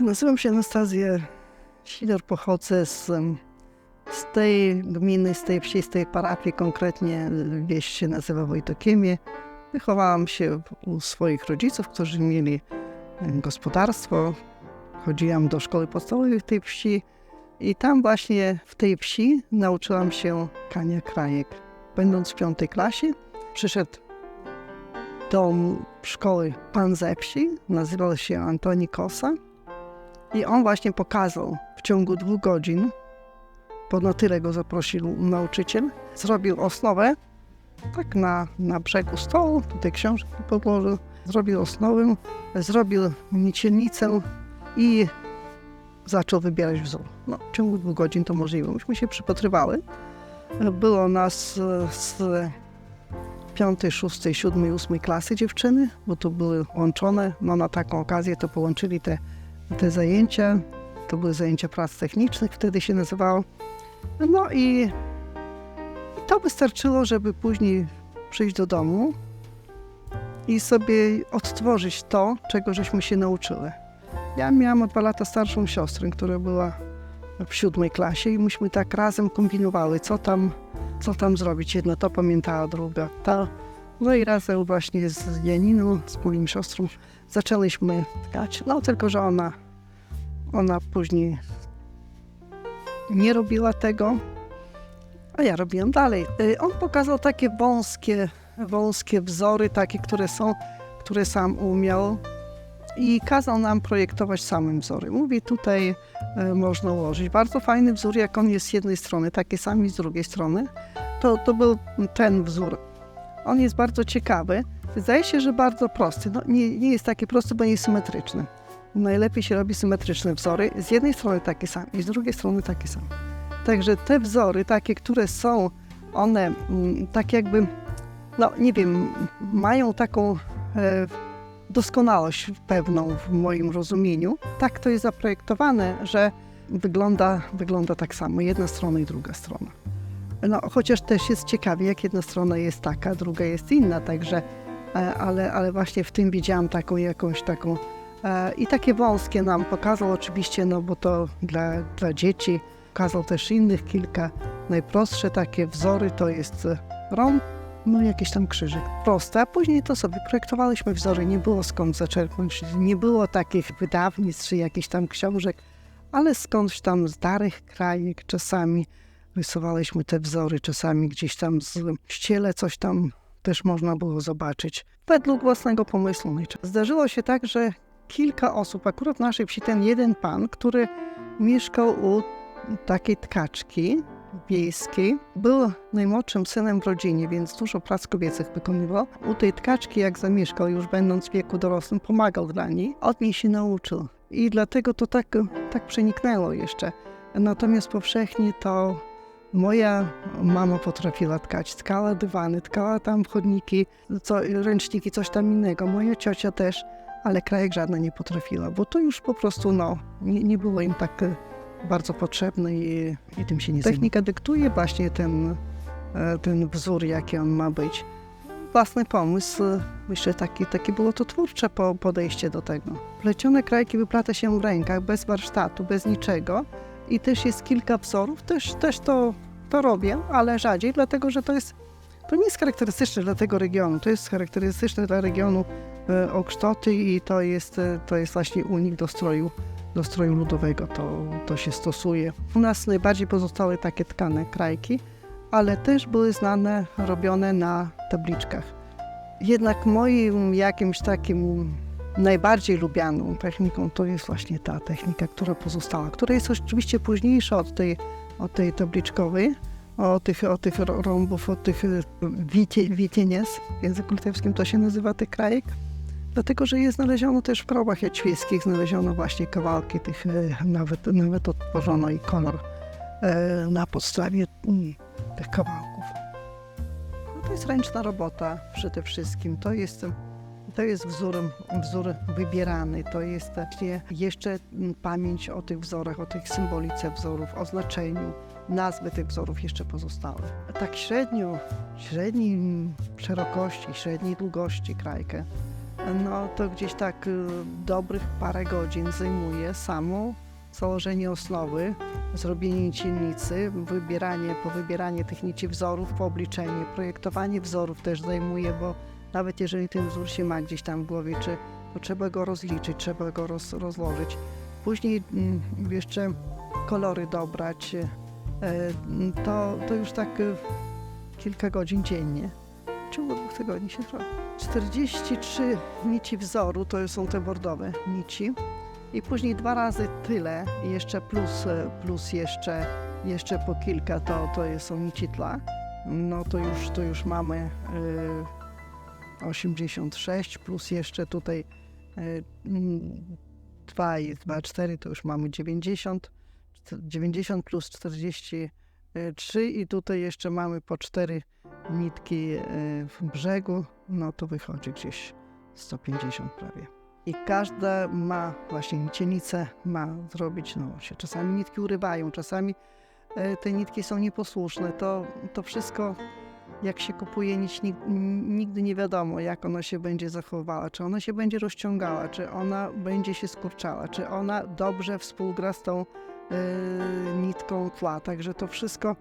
Nazywam się Anastazja Sider, pochodzę z, z tej gminy, z tej wsi, z tej parafii, konkretnie wieś się nazywa Wojtokiemie. Wychowałam się u swoich rodziców, którzy mieli gospodarstwo. Chodziłam do szkoły podstawowej w tej wsi i tam właśnie w tej wsi nauczyłam się kania krajek. Będąc w piątej klasie, przyszedł do szkoły pan ze wsi, nazywał się Antoni Kosa. I on właśnie pokazał w ciągu dwóch godzin, bo na tyle go zaprosił nauczyciel, zrobił osnowę, tak na, na brzegu stołu, tutaj książki podłożył, zrobił osnowę, zrobił nicielnicę i zaczął wybierać wzór. No, w ciągu dwóch godzin to możliwe. Myśmy się przypatrywały. Było nas z piątej, szóstej, siódmej, ósmej klasy dziewczyny, bo to były łączone. No na taką okazję to połączyli te te zajęcia. To były zajęcia prac technicznych, wtedy się nazywało. No i to wystarczyło, żeby później przyjść do domu i sobie odtworzyć to, czego żeśmy się nauczyły. Ja miałam o dwa lata starszą siostrę, która była w siódmej klasie i myśmy tak razem kombinowały, co tam, co tam zrobić. Jedna to pamiętała, druga ta. No i razem właśnie z Janiną, z moją siostrą, zaczęliśmy tkać. No tylko, że ona, ona później nie robiła tego, a ja robiłam dalej. Y, On pokazał takie wąskie, wąskie wzory, takie, które są, które sam umiał i kazał nam projektować samym wzory. Mówi, tutaj e, można ułożyć. Bardzo fajny wzór, jak on jest z jednej strony, taki sam i z drugiej strony. To, to był ten wzór. On jest bardzo ciekawy. Zdaje się, że bardzo prosty. No, nie, nie jest taki prosty, bo nie jest symetryczny. Najlepiej się robi symetryczne wzory. Z jednej strony takie same i z drugiej strony takie same. Także te wzory, takie, które są, one mm, tak jakby, no nie wiem, mają taką e, doskonałość pewną w moim rozumieniu. Tak to jest zaprojektowane, że wygląda, wygląda tak samo, jedna strona i druga strona. No, chociaż też jest ciekawie, jak jedna strona jest taka, druga jest inna, także, e, ale, ale właśnie w tym widziałam taką jakąś taką e, i takie wąskie nam pokazał oczywiście, no bo to dla, dla dzieci, pokazał też innych kilka, najprostsze takie wzory to jest rąb, no jakiś tam krzyżyk, proste, a później to sobie projektowaliśmy wzory, nie było skąd zaczerpnąć, nie było takich wydawnictw czy jakichś tam książek, ale skądś tam z starych krajek czasami rysowaliśmy te wzory, czasami gdzieś tam z ściele coś tam też można było zobaczyć. Według własnego pomysłu najczęściej. Zdarzyło się tak, że kilka osób, akurat w naszej wsi ten jeden pan, który mieszkał u takiej tkaczki wiejskiej, był najmłodszym synem w rodzinie, więc dużo prac kobiecych wykonywał. U tej tkaczki, jak zamieszkał, już będąc w wieku dorosłym, pomagał dla niej. Od niej się nauczył. I dlatego to tak, tak przeniknęło jeszcze. Natomiast powszechnie to Moja mama potrafiła tkać, tkała dywany, tkała tam chodniki, co, ręczniki, coś tam innego. Moja ciocia też, ale krajek żadna nie potrafiła, bo to już po prostu no, nie, nie było im tak e, bardzo potrzebne i, i tym się nie Technika dyktuje właśnie ten, e, ten wzór, jaki on ma być. Własny pomysł, myślę, taki, takie było to twórcze po, podejście do tego. Plecione krajki wyplata się w rękach, bez warsztatu, bez niczego i też jest kilka wzorów, też, też to, to robię, ale rzadziej, dlatego że to jest, to nie jest charakterystyczne dla tego regionu, to jest charakterystyczne dla regionu e, Oksztoty i to jest, e, to jest właśnie unik do stroju, do stroju ludowego, to, to się stosuje. U nas najbardziej pozostały takie tkane krajki, ale też były znane, robione na tabliczkach. Jednak moim jakimś takim najbardziej lubianą techniką to jest właśnie ta technika, która pozostała, która jest oczywiście późniejsza od tej, od tej tabliczkowej, o tych, o tych rąbów, od tych witie, witienies. W języku litewskim to się nazywa tych krajek. Dlatego, że je znaleziono też w probach jaćwieckich, znaleziono właśnie kawałki tych, e, nawet, nawet odtworzono i kolor e, na podstawie mm, tych kawałków. No to jest ręczna robota przede wszystkim. To jest to jest wzór, wzór wybierany, to jest właśnie jeszcze pamięć o tych wzorach, o tych symbolice wzorów, o znaczeniu, nazwy tych wzorów jeszcze pozostałe. Tak średnio, średniej szerokości, średniej długości krajkę no to gdzieś tak y, dobrych parę godzin zajmuje samo założenie osnowy, zrobienie ciennicy, wybieranie, powybieranie tych nici wzorów, poobliczenie, projektowanie wzorów też zajmuje, bo nawet jeżeli ten wzór się ma gdzieś tam w głowie, czy to trzeba go rozliczyć, trzeba go roz, rozłożyć. Później mm, jeszcze kolory dobrać, e, to, to już tak kilka godzin dziennie. W ciągu dwóch tygodni się zrobi. 43 nici wzoru to są te bordowe nici. I później dwa razy tyle, jeszcze plus, e, plus jeszcze, jeszcze po kilka to, to są nici tla. No to już, to już mamy e, 86 plus jeszcze tutaj e, mm, 2 i 2, 4 to już mamy 90. 90 plus 43 i tutaj jeszcze mamy po 4 nitki e, w brzegu, no to wychodzi gdzieś 150 prawie. I każda ma właśnie nitienicę, ma zrobić, no się czasami nitki urywają, czasami e, te nitki są nieposłuszne. To, to wszystko, jak się kupuje nig- nigdy nie wiadomo, jak ona się będzie zachowała, czy ona się będzie rozciągała, czy ona będzie się skurczała, czy ona dobrze współgra z tą e, nitką tła. Także to wszystko,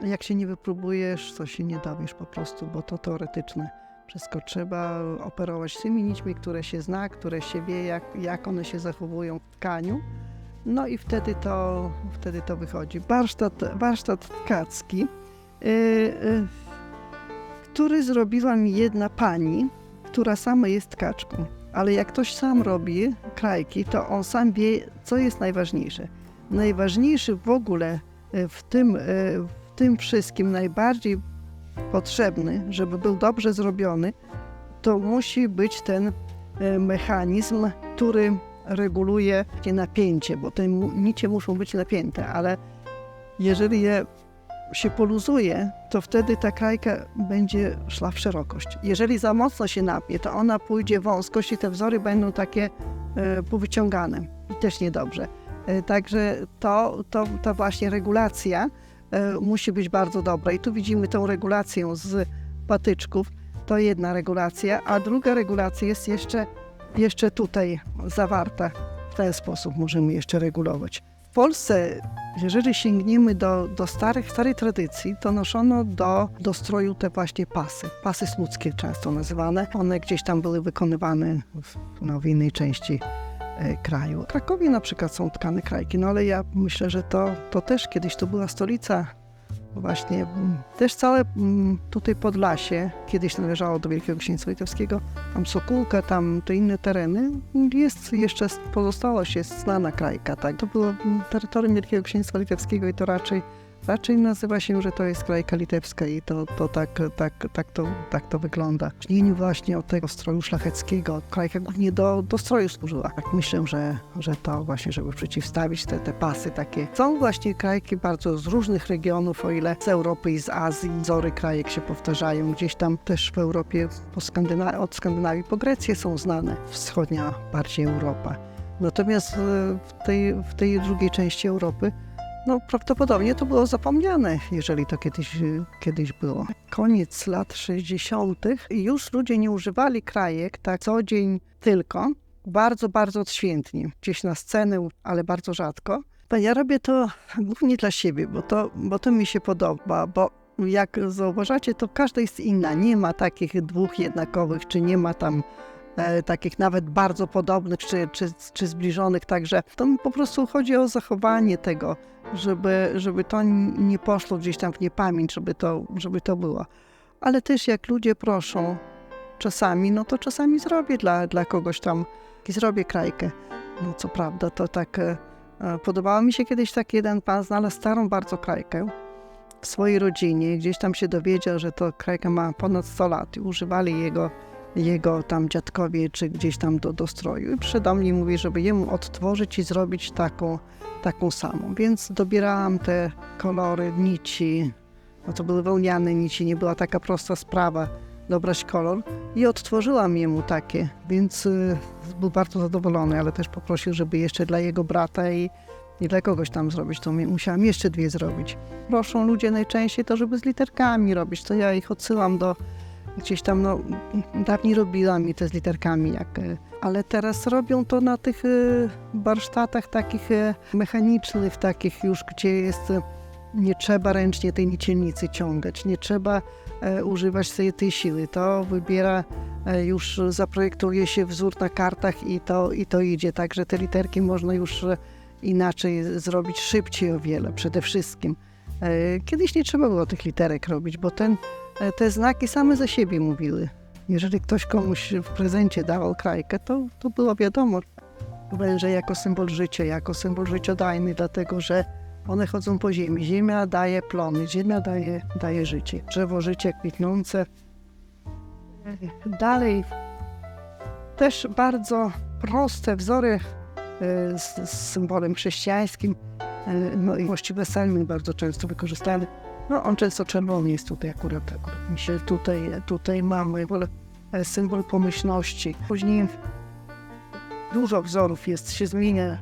jak się nie wypróbujesz, to się nie dowiesz po prostu, bo to teoretyczne. Wszystko trzeba operować tymi nićmi, które się zna, które się wie, jak, jak one się zachowują w tkaniu. No i wtedy to, wtedy to wychodzi. Warsztat, warsztat tkacki, który zrobiła mi jedna pani, która sama jest tkaczką. Ale jak ktoś sam robi krajki, to on sam wie, co jest najważniejsze. Najważniejszy w ogóle y, w tym, y, w tym wszystkim, najbardziej potrzebny, żeby był dobrze zrobiony, to musi być ten mechanizm, który reguluje napięcie, bo te nicie muszą być napięte, ale jeżeli je się poluzuje, to wtedy ta krajka będzie szła w szerokość. Jeżeli za mocno się napnie, to ona pójdzie wąskość i te wzory będą takie e, powyciągane i też niedobrze. E, także to, to, to właśnie regulacja e, musi być bardzo dobra. I tu widzimy tą regulację z patyczków. To jedna regulacja, a druga regulacja jest jeszcze, jeszcze tutaj zawarta. W ten sposób możemy jeszcze regulować. Polsce, jeżeli sięgniemy do, do starych, starej tradycji, to noszono do, do stroju te właśnie pasy. Pasy słudzkie często nazywane. One gdzieś tam były wykonywane w, no, w innej części e, kraju. W Krakowie na przykład są tkane krajki, no ale ja myślę, że to, to też kiedyś to była stolica właśnie. mm, Też całe mm, tutaj Podlasie, kiedyś należało do Wielkiego Księstwa Litewskiego, tam Sokółka, tam te inne tereny, jest jeszcze, pozostałość jest znana krajka, tak. To było mm, terytorium Wielkiego Księstwa Litewskiego i to raczej Raczej nazywa się, że to jest krajka litewska i to, to tak, tak, tak, to, tak to wygląda. W Żnieniu właśnie od tego stroju szlacheckiego krajka głównie do, do stroju służyła. Tak myślę, że, że to właśnie, żeby przeciwstawić te, te pasy takie. Są właśnie krajki bardzo z różnych regionów, o ile z Europy i z Azji. Wzory krajek się powtarzają. Gdzieś tam też w Europie po Skandyna- od Skandynawii po Grecję są znane. Wschodnia bardziej Europa. Natomiast e, w tej, w tej drugiej części Europy no, prawdopodobnie to było zapomniane, jeżeli to kiedyś, kiedyś było. Koniec lat 60. i już ludzie nie używali krajek tak co dzień tylko, bardzo, bardzo odświętnie. Gdzieś na scenę, ale bardzo rzadko. Bo Ja robię to głównie dla siebie, bo to, bo to mi się podoba, bo jak zauważacie, to każda jest inna. Nie ma takich dwóch jednakowych, czy nie ma tam e, takich nawet bardzo podobnych, czy, czy, czy zbliżonych. Także to mi po prostu chodzi o zachowanie tego, żeby, żeby to nie poszło gdzieś tam w niepamięć, żeby to, żeby to było. Ale też jak ludzie proszą czasami, no to czasami zrobię dla, dla kogoś tam, zrobię krajkę. No co prawda, to tak e, podobało mi się kiedyś tak jeden pan znalazł starą bardzo krajkę w swojej rodzinie. Gdzieś tam się dowiedział, że to krajka ma ponad 100 lat i używali jego, jego tam dziadkowie czy gdzieś tam do, do stroju. I przyszedł do mnie i mówi, żeby jemu odtworzyć i zrobić taką, taką samą. Więc dobierałam te kolory, nici. No to były wełniane nici, nie była taka prosta sprawa dobrać kolor. I odtworzyłam jemu takie, więc y, był bardzo zadowolony, ale też poprosił, żeby jeszcze dla jego brata i, i dla kogoś tam zrobić. To musiałam jeszcze dwie zrobić. Proszą ludzie najczęściej to, żeby z literkami robić, to ja ich odsyłam do, gdzieś tam, no, dawniej robiłam mi te z literkami, jak, e, ale teraz robią to na tych e, warsztatach takich e, mechanicznych, takich już, gdzie jest, nie trzeba ręcznie tej nicielnicy ciągać, nie trzeba używać sobie tej siły. To wybiera, już zaprojektuje się wzór na kartach i to, i to idzie. Także te literki można już inaczej zrobić, szybciej o wiele przede wszystkim. Kiedyś nie trzeba było tych literek robić, bo ten, te znaki same za siebie mówiły. Jeżeli ktoś komuś w prezencie dawał krajkę, to, to było wiadomo, że jako symbol życia, jako symbol życiodajny, dlatego że one chodzą po ziemi. Ziemia daje plony, ziemia daje, daje życie. Drzewo życie kwitnące. E, Dalej też bardzo proste wzory e, z, z symbolem chrześcijańskim. E, No i właściwe salmy bardzo często wykorzystane. No on często czerwony jest tutaj akurat, mi się tutaj, tutaj mamy e, symbol pomyślności. Później dużo wzorów jest, się zmienia.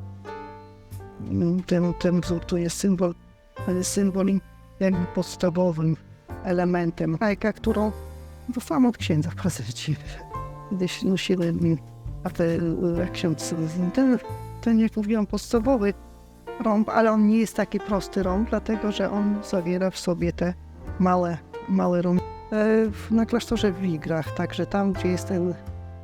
Mm, Ten, ten wzór to jest symbol, e, symbol jakby podstawowym elementem. Bajka, którą dostałam od księdza w prezencie. Kiedyś nosiłem, a te, e, ten, ten jak mówiłam, podstawowy rąb, ale on nie jest taki prosty rąb, dlatego że on zawiera w sobie te małe, małe rąby. E, Na klasztorze w Wigrach, także tam, gdzie jest ten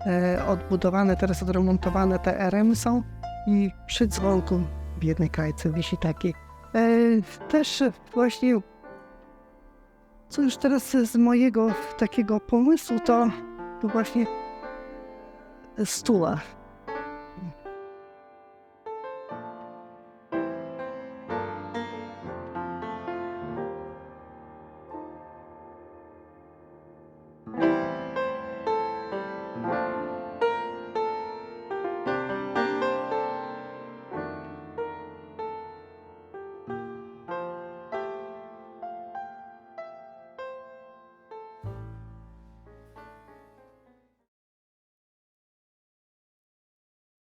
e, odbudowane, teraz odremontowane te RM są i przy dzwonku w jednej kajce wisi taki. E, też właśnie, co już teraz z mojego takiego pomysłu, to, to właśnie stuła.